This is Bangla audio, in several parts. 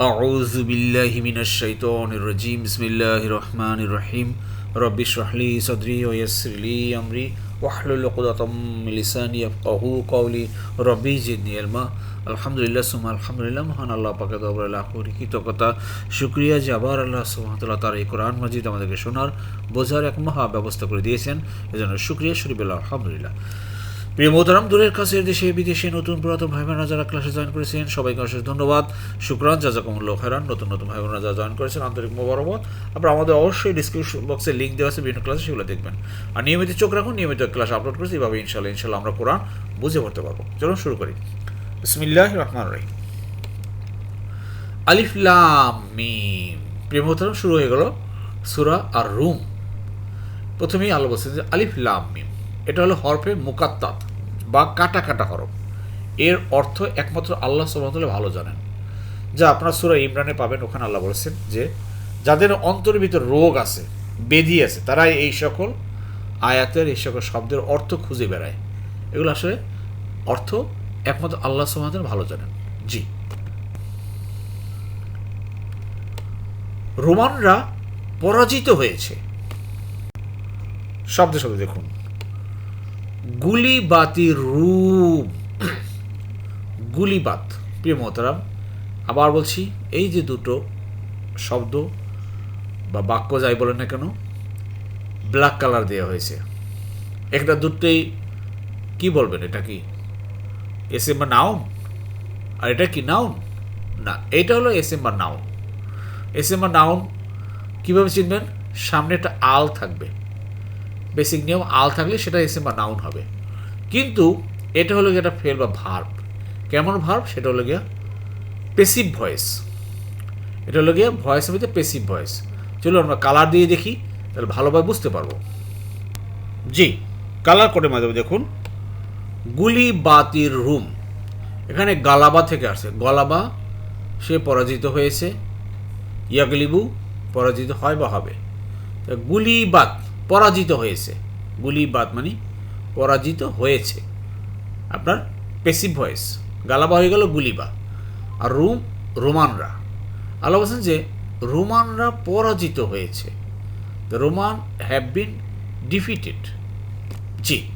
أعوذ بالله من الشيطان الرجيم بسم الله الرحمن الرحيم رب اشرح لي صدري ويسر لي أمري واحلل عقدة من لساني يفقهوا قولي ربي زدني علما আলহামদুলিল্লাহ সুমা আলহামদুলিল্লাহ মহান আল্লাহ পাকে দবর লাখুরি কৃতজ্ঞতা শুক্রিয়া যে আবার আল্লাহ সুমতল্লাহ তার এই কোরআন মজিদ আমাদেরকে শোনার বোঝার এক মহা ব্যবস্থা করে দিয়েছেন এজন্য শুক্রিয়া শরীফুল্লাহ আলহামদুলিল্লাহ প্রিয় মোহতারাম দূরের কাছের দেশে, বিদেশে নতুন পুরাতন ভাই বোনেরা যারা ক্লাসে জয়েন করেছেন, সবাইকে অশেষ ধন্যবাদ। শুক্রান, জাজাকুমুল্লাহ খারান নতুন নতুন ভাই বোনেরা যারা জয়েন করেছেন, আন্তরিক মোবারকবাদ। আপনারা আমাদের অবশ্যই ডিসক্রিপশন বক্সে লিঙ্ক দেওয়া আছে, বিভিন্ন ক্লাসে সেগুলো দেখবেন। আর নিয়মিত চোখ রাখুন, নিয়মিত ক্লাস আপলোড করেছি, এভাবে ইনশাল্লাহ ইনশাল্লাহ আমরা কোরআন বুঝে পড়তে পারব। চলুন শুরু করি। বিসমিল্লাহ রহমান রহিম। আলিফ লাম মিম। প্রিয় মোহতারাম শুরু হয়ে গেল সুরা আর রুম প্রথমেই আলো বলছে যে আলিফ লাম এটা হলো হরফে মুকাত্তাত। বা কাটা কাটা হরফ। এর অর্থ একমাত্র আল্লাহ সুবাহতাল্লাহ ভালো জানেন। যা আপনারা সুরা ইমরানে পাবেন, ওখানে আল্লাহ বলেছেন যে, যাদের অন্তরের ভিতর রোগ আছে, বেদি আছে তারা এই সকল আয়াতের, এই সকল শব্দের অর্থ খুঁজে বেড়ায়। এগুলো আসলে অর্থ একমাত্র আল্লাহ সুবাহতাল্লাহ ভালো জানেন। জি। রোমানরা পরাজিত হয়েছে। শব্দ শব্দ দেখুন। গুলিবাতির রূপ। গুলিবাত। প্রিয় মহতারাম, আবার বলছি, এই যে দুটো শব্দ বা বাক্য যাই বলেন না কেন ব্ল্যাক কালার দেওয়া হয়েছে। একটা দুটোই কি বলবেন এটা কি? এস এম বা নাউন আর এটা কি নাউন না, এটা হলো এস এম বা নাউন এস এম বা নাউন কীভাবে চিনবেন? সামনে একটা আল থাকবে। বেসিক নিয়ম আল থাকলে সেটা এসে বা নাউন হবে। কিন্তু এটা হলো গিয়ে একটা ফেল বা ভার্ব। কেমন ভার্ব? সেটা হলো গিয়া পেসিভ ভয়েস এটা হলো গিয়ে ভয়েসের মধ্যে পেসিভ ভয়েস চলো আমরা কালার দিয়ে দেখি, তাহলে ভালোভাবে বুঝতে পারব। জি কালার কোডের মাধ্যমে দেখুন। গুলি বাতির রুম। এখানে গালাবা থেকে আসছে গলাবা, সে পরাজিত হয়েছে। ইয়াগলিবু পরাজিত হয় বা হবে। গুলিবাত পরাজিত হয়েছে। গুলিবাদ মানে পরাজিত হয়েছে। আপনার পেসিভ ভয়েস গালাবা হয়ে গেল গুলিবা। আর রুম, রোমানরা। আল্লাহ বলছেন যে, রোমানরা পরাজিত হয়েছে। The Roman have been defeated জি।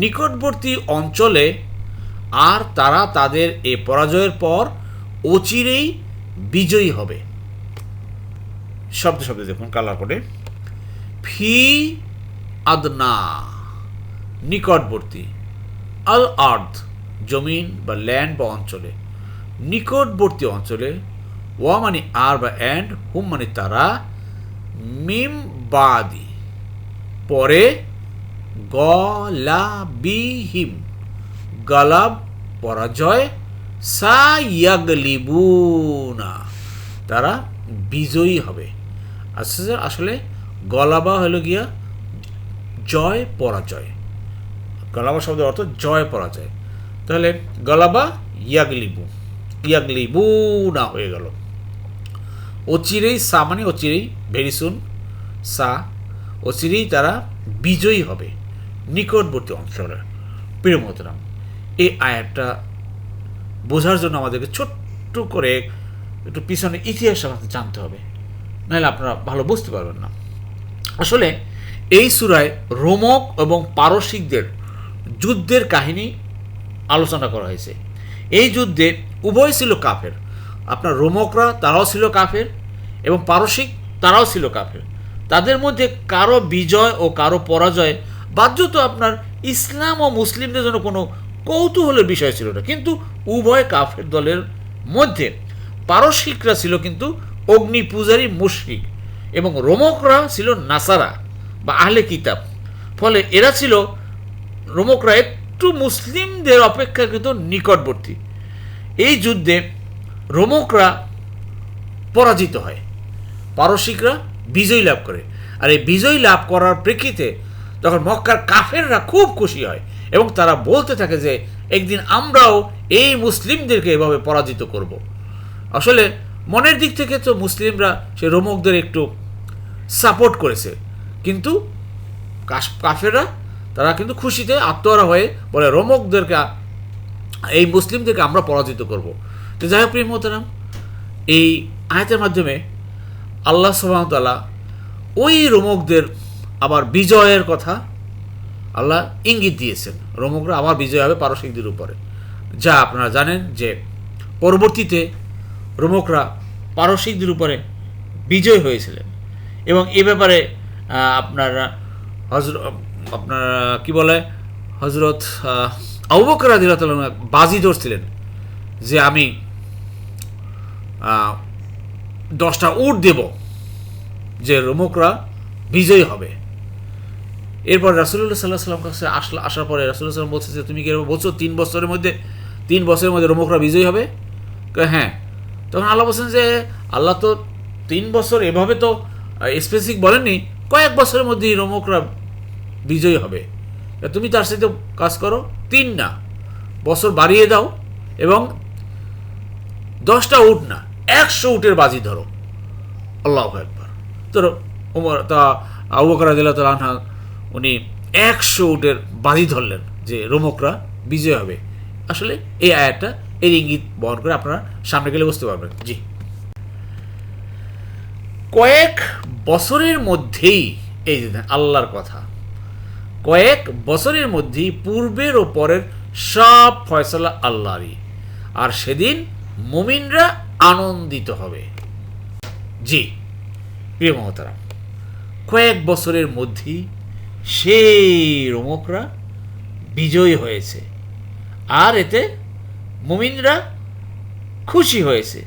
নিকটবর্তী অঞ্চলে আর তারা তাদের এ পরাজয়ের পর অচিরেই বিজয়ী হবে। শব্দ শব্দ, দেখুন কালার করে। ফি আদনা, নিকটবর্তী, আল আর্থ জমিন বা ল্যান্ড বা অঞ্চলে। নিকটবর্তী অঞ্চলে ওয়া মানে আর বা অ্যান্ড হুম মানে তারা মিম বাদি পরে গলাবিহিম। গলাব পরাজয় সাইয়াগলিবুনা তারা বিজয়ী হবে। আচ্ছা আসলে গলাবা হলো গিয়া জয় পরাজয়। গলাবা শব্দের অর্থ জয় পরাজয়। তাহলে গলাবা ইয়াগলিবু ইয়াগলিবু না হয়ে গেল। অচিরেই সা মানে অচিরেই ভেরি সুন সা, অচিরেই তারা বিজয়ী হবে। নিকটবর্তী অঞ্চলে প্রিয় মতরাম এই আয়াতটা বোঝার জন্য আমাদেরকে ছোট্ট করে একটু পিছনে ইতিহাস আমাদের জানতে হবে। নাহলে আপনারা ভালো বুঝতে পারবেন না। আসলে এই সুরায় রোমক এবং পারসিকদের যুদ্ধের কাহিনী আলোচনা করা হয়েছে। এই যুদ্ধে উভয় ছিল কাফের। আপনার রোমকরা তারাও ছিল কাফের এবং পারসিক তারাও ছিল কাফের। তাদের মধ্যে কারও বিজয় ও কারও পরাজয় বাধ্যত আপনার ইসলাম ও মুসলিমদের জন্য কোনো কৌতূহলের বিষয় ছিল না। কিন্তু উভয় কাফের দলের মধ্যে পারসিকরা ছিল কিন্তু অগ্নি পূজারী মুশরিক এবং রোমকরা ছিল নাসারা বা আহলে কিতাব। ফলে এরা ছিল, রোমকরা একটু মুসলিমদের অপেক্ষাকৃত নিকটবর্তী। এই যুদ্ধে রোমকরা পরাজিত হয়। পারসিকরা বিজয় লাভ করে। আর এই বিজয় লাভ করার প্রেক্ষিতে তখন মক্কার কাফেররা খুব খুশি হয় এবং তারা বলতে থাকে যে, একদিন আমরাও এই মুসলিমদেরকে এভাবে পরাজিত করব। আসলে মনের দিক থেকে তো মুসলিমরা, সে রোমকদের একটু সাপোর্ট করেছে। কিন্তু কাফেররা, তারা কিন্তু খুশিতে আত্মহারা হয়ে বলে, রোমকদেরকে, এই মুসলিমদেরকে আমরা পরাজিত করব। তো যাই হোক, প্রিয় মোহতারাম, এই আয়তের মাধ্যমে আল্লাহ সুবাহতাল্লাহ ওই রোমকদের আবার বিজয়ের কথা আল্লাহ ইঙ্গিত দিয়েছেন। রোমকরা আবার বিজয় হবে পারসিকদের উপরে। যা আপনারা জানেন যে পরবর্তীতে রোমকরা পারসিকদের উপরে বিজয় হয়েছিলেন। এবং এ ব্যাপারে আপনার হজর আপনার কি বলে হজরত আবুবকর আদিল্লাহ বাজি ধরছিলেন যে আমি দশটা উট দেব যে রোমকরা বিজয়ী হবে। এরপর রাসুল্লাহ সাল্লাহ সাল্লাম কাছে আসলা আসার পরে রাসুল্লাহ সাল্লাম বলছে যে, তুমি কি বলছো? তিন বছরের মধ্যে তিন বছরের মধ্যে রোমকরা বিজয়ী হবে? হ্যাঁ। তখন আল্লাহ বলছেন যে, আল্লাহ তো তিন বছর এভাবে তো স্পেসিফিক বলেননি, কয়েক বছরের মধ্যেই রোমকরা বিজয়ী হবে। তুমি তার সাথে কাজ করো। তিন না, বছর বাড়িয়ে দাও এবং দশটা উট না, একশো উটের বাজি ধরো। আল্লাহ একবার তো ওমর তা আবুবকর দিল্লা তালা উনি একশো উটের বাজি ধরলেন যে রোমকরা বিজয় হবে। আসলে এই আয়াতটা, এর ইঙ্গিত বহন করে আপনারা সামনে গেলে বুঝতে পারবেন। জি। কয়েক বছরের মধ্যেই, এই যে আল্লাহর কথা। কয়েক বছরের মধ্যেই পূর্বের ও পরের সব ফয়সলা আল্লাহরই। আর সেদিন মুমিনরা আনন্দিত হবে। জি। প্রিয় মহতারা কয়েক বছরের মধ্যেই সেই রোমকরা বিজয়ী হয়েছে। আর এতে মুমিনরা খুশি হয়েছে।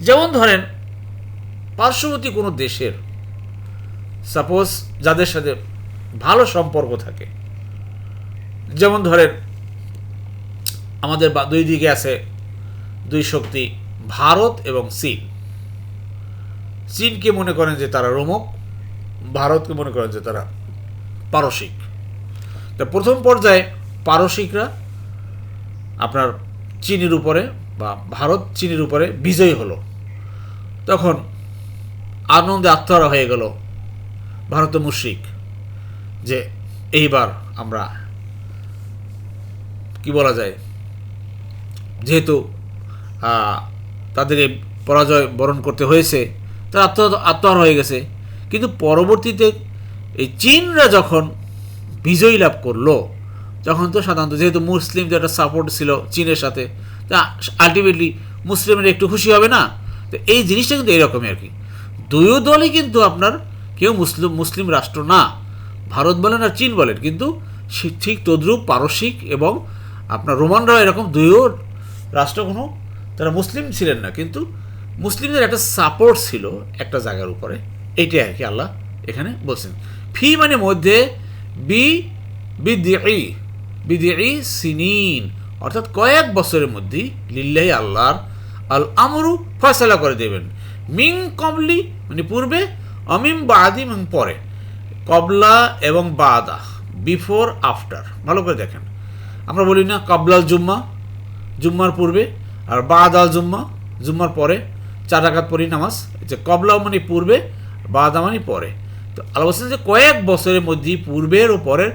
যেমন ধরেন, পার্শ্ববর্তী কোনো দেশের সাপোজ যাদের সাথে ভালো সম্পর্ক থাকে, যেমন ধরেন, আমাদের দুই দিকে আছে দুই শক্তি, ভারত এবং চীন। চীনকে মনে করেন যে তারা রোমক, ভারতকে মনে করেন যে তারা পারসিক। তা প্রথম পর্যায়ে পারসিকরা আপনার চীনের উপরে বা ভারত চীনের উপরে বিজয়ী হলো। তখন আনন্দে আত্মহারা হয়ে গেল ভারত মুশ্রিক যে এইবার আমরা কি বলা যায় যেহেতু আহ, তাদের পরাজয় বরণ করতে হয়েছে তারা আত্ম আত্মহার হয়ে গেছে। কিন্তু পরবর্তীতে এই চীনরা যখন বিজয়ী লাভ করল তখন তো সাধারণত যেহেতু মুসলিমদের একটা সাপোর্ট ছিল চীনের সাথে, তা আলটিমেটলি মুসলিমের একটু খুশি হবে না? তো এই জিনিসটা কিন্তু এরকমই আর কি। দুই দলই কিন্তু আপনার কেউ মুসলিম মুসলিম রাষ্ট্র না। ভারত বলেন আর চীন বলেন, কিন্তু ঠিক তদ্রুপ পারসিক এবং আপনার রোমানরাও এরকম দুইও রাষ্ট্র কোনো তারা মুসলিম ছিলেন না, কিন্তু মুসলিমদের একটা সাপোর্ট ছিল একটা জায়গার উপরে। এইটাই আর কি আল্লাহ এখানে বলছেন। ফি মানে মধ্যে বি বিদিই বিদিই সিনিন। অর্থাৎ কয়েক বছরের মধ্যেই লিল্লাহি আল্লাহর আল আমরু ফয়সালা করে দেবেন। মিং কবলি মানে পূর্বে অমিম বাদি এবং পরে। কবলা এবং বাদা, বিফোর, আফটার। ভালো করে দেখেন। আমরা বলি না কবলাল জুম্মা, জুম্মার পূর্বে, আর বাদ আল জুম্মা, জুম্মার পরে। চার রাকাত পড়ি নামাজ। যে কবলা মানে পূর্বে, বাদা মানে পরে। তো আল্লাহ বলছেন যে কয়েক বছরের মধ্যেই পূর্বের ও পরের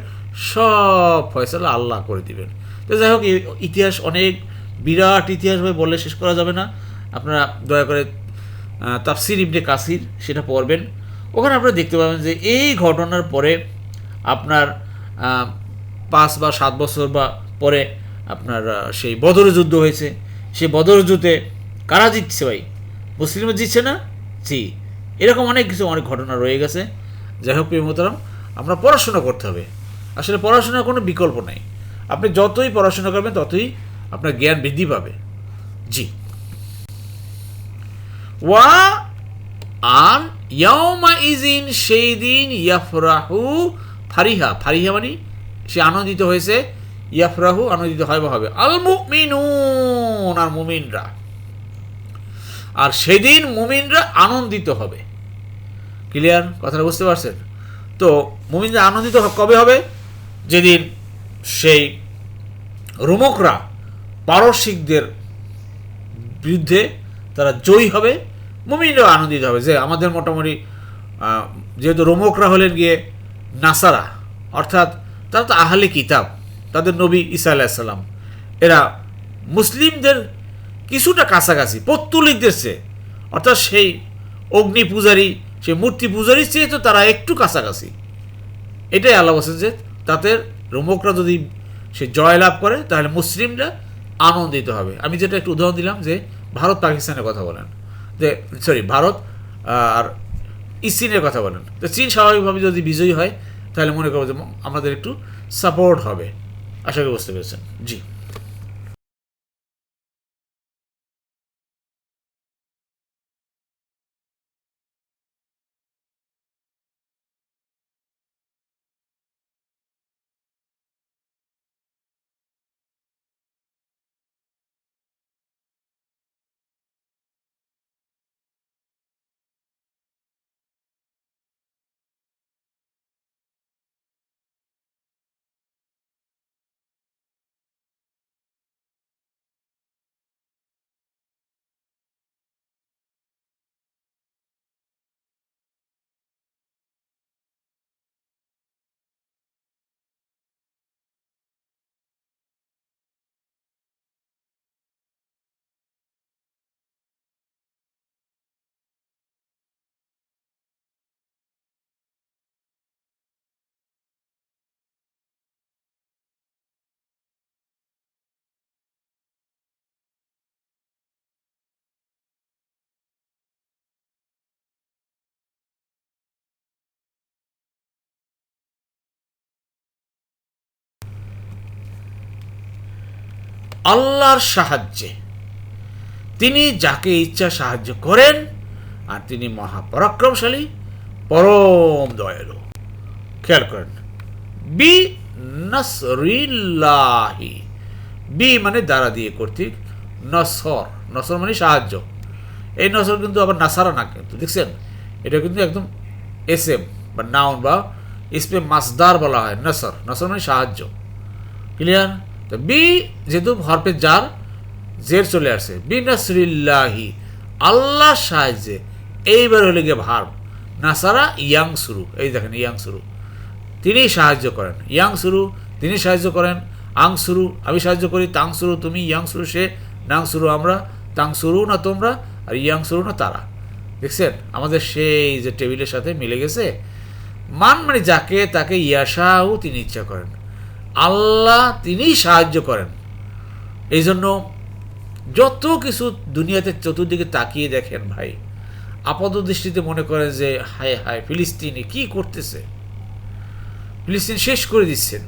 সব ফয়সালা আল্লাহ করে দিবেন। তো যাই হোক ইতিহাস অনেক বিরাট ইতিহাস ভাবে বললে শেষ করা যাবে না। আপনারা দয়া করে তাফসির ইবনে কাসির সেটা পড়বেন। ওখানে আপনারা দেখতে পাবেন যে এই ঘটনার পরে আপনার পাঁচ বা সাত বছর বা পরে আপনার সেই বদর যুদ্ধ হয়েছে। সেই বদর যুদ্ধে কারা জিতছে ভাই? মুসলিমরা জিতছে না? জি। এরকম অনেক কিছু, অনেক ঘটনা রয়ে গেছে। যাই হোক, প্রিয় মোহতারাম আমরা পড়াশোনা করতে হবে। আসলে পড়াশোনার কোনো বিকল্প নাই। আপনি যতই পড়াশোনা করবেন, ততই আপনার জ্ঞান বৃদ্ধি পাবে। জি। ওয়া আর ইয়াউমা ইজিন সেই দিন ইয়াফরাহু ফারিহা। ফারিহা মানে সে আনন্দিত হয়েছে, ইয়াফরাহু আনন্দিত হয় বা হবে। আল মুমিনুন, আর মুমিনরা। আর সেদিন মুমিনরা আনন্দিত হবে। ক্লিয়ার? কথাটা বুঝতে পারছেন? তো মুমিনরা আনন্দিত কবে হবে? যেদিন সেই রোমকরা পারসিকদের বিরুদ্ধে তারা জয়ী হবে, মুমিনরাও আনন্দিত হবে। যে আমাদের মোটামুটি যেহেতু রোমকরা হলেন গিয়ে নাসারা, অর্থাৎ তারা তো আহলে কিতাব, তাদের নবী ঈসা আলাইসাল্লাম এরা মুসলিমদের কিছুটা কাছাকাছি, পত্তলিকদের চেয়ে, অর্থাৎ সেই অগ্নি পূজারী সেই মূর্তি পূজারীর চেয়ে তো তারা একটু কাছাকাছি। এটাই আল্লাহ বলছেন যে তাদের রোমকরা যদি সে জয়লাভ করে, তাহলে মুসলিমরা আনন্দিত হবে। আমি যেটা একটু উদাহরণ দিলাম যে ভারত পাকিস্তানের কথা বলেন। যে সরি ভারত আর চীনের কথা বলেন। তো চীন স্বাভাবিকভাবে যদি বিজয়ী হয়, তাহলে মনে করব যে আমাদের একটু সাপোর্ট হবে। আশা করি বুঝতে পেরেছেন। জি। আল্লাহর সাহায্যে। তিনি যাকে ইচ্ছা সাহায্য করেন, আর তিনি মহাপরাক্রমশালী, পরম দয়ালু। খেয়াল করেন, বি নসরিল্লাহি। বি মানে দ্বারা দিয়ে কর্তৃক নসর। নসর মানে সাহায্য। এই নসর কিন্তু আবার নাসারা না কিন্তু, দেখছেন? এটা কিন্তু একদম এস এম বা নাউন বা ইসমে মাসদার বলা হয়, নসর। নসর মানে সাহায্য। ক্লিয়ার? তো বি যেহেতু হরফে যার, জের চলে আসছে বি নাসরিল্লাহি। আল্লাহ সাহায্যে। এইবার হলে গিয়ে ভার্ব। নাসারা ইয়াং শুরু। এই দেখেন, ইয়াং শুরু। তিনি সাহায্য করেন। ইয়াং শুরু, তিনি সাহায্য করেন। আং শুরু, আমি সাহায্য করি। তাং শুরু, তুমি। ইয়াং শুরু, সে। নাং শুরু, আমরা। তাং শুরু না তোমরা, আর ইয়াং শুরু না তারা। দেখছেন? আমাদের সেই যে টেবিলের সাথে মিলে গেছে। মান মানে যাকে তাকে ইয়াশাও তিনি ইচ্ছা করেন। আল্লাহ তিনিই সাহায্য করেন। এই জন্য যত কিছু দুনিয়াতে চতুর্দিকে তাকিয়ে দেখেন ভাই, আপাত দৃষ্টিতে মনে করেন যে, হায় হায়, ফিলিস্তিনি কি করতেছে? ফিলিস্তিন শেষ করে দিচ্ছেন।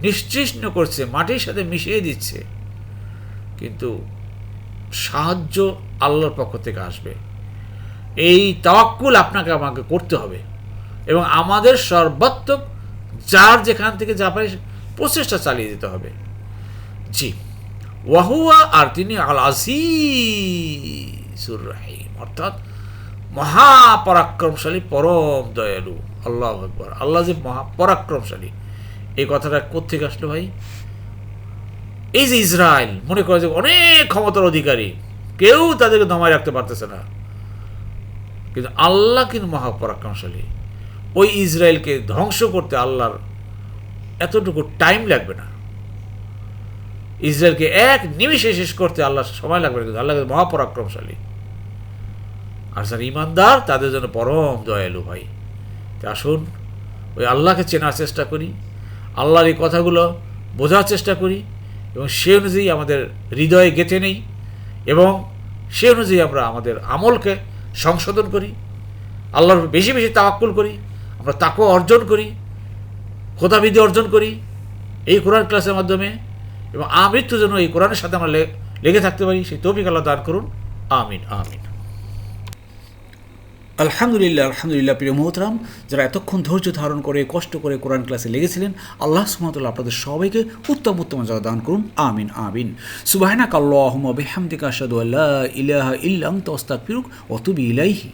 নিশ্চিহ্ন করছে, মাটির সাথে মিশিয়ে দিচ্ছে। কিন্তু সাহায্য আল্লাহর পক্ষ থেকে আসবে। এই তাওয়াক্কুল আপনাকে আমাকে করতে হবে এবং আমাদের সর্বাত্মক যার যেখান থেকে যা পারে প্রচেষ্টা চালিয়ে যেতে হবে। জি। ওয়াহুয়া আর তিনি আল আজিজুর রাহিম, অর্থাৎ মহাপরাক্রমশালী, পরম দয়ালু। আল্লাহ আকবর। আল্লাহ যে মহাপরাক্রমশালী। এই কথাটা কোথেকে আসলো ভাই? এই যে ইসরায়েল, মনে করে যে অনেক ক্ষমতার অধিকারী, কেউ তাদেরকে দমায় রাখতে পারতেছে না। কিন্তু আল্লাহ কিন্তু মহাপরাক্রমশালী। ওই ইসরায়েলকে ধ্বংস করতে আল্লাহর এতটুকু টাইম লাগবে না। ইসরায়েলকে এক নিমিষে শেষ করতে আল্লাহ সময় লাগবে না, কিন্তু আল্লাহ মহাপরাক্রমশালী। আর যারা ইমানদার, তাদের জন্য পরম দয়ালু ভাই। তা আসুন, ওই আল্লাহকে চেনার চেষ্টা করি, আল্লাহর এই কথাগুলো বোঝার চেষ্টা করি, এবং সে অনুযায়ী আমাদের হৃদয়ে গেঁথে নেই, এবং সে অনুযায়ী আমরা আমাদের আমলকে সংশোধন করি, আল্লাহর বেশি বেশি তাওয়াক্কুল করি আমরা তাকে অর্জন করি, খোদাবিধি অর্জন করি, এই কোরআন ক্লাসের মাধ্যমে এবং আমৃত্যুর যেন এই কোরআনের সাথে আমরা লেগে থাকতে পারি, সেই তৌফিক আল্লাহ দান করুন। আমিন আমিন। আলহামদুলিল্লাহ আলহামদুলিল্লাহ, প্রিয় মোহতরাম, যারা এতক্ষণ ধৈর্য ধারণ করে, কষ্ট করে কোরআন ক্লাসে লেগেছিলেন, আল্লাহ সুমতুল্লাহ আপনাদের সবাইকে উত্তম উত্তম যা দান করুন। আমিন আমিন। সুবাহনাক আল্লাহ বেহামদিকা আসাদু আল্লাহ ইলাহা ইল্লাং তস্তাক ফিরুক অতুবি ইলাইহি।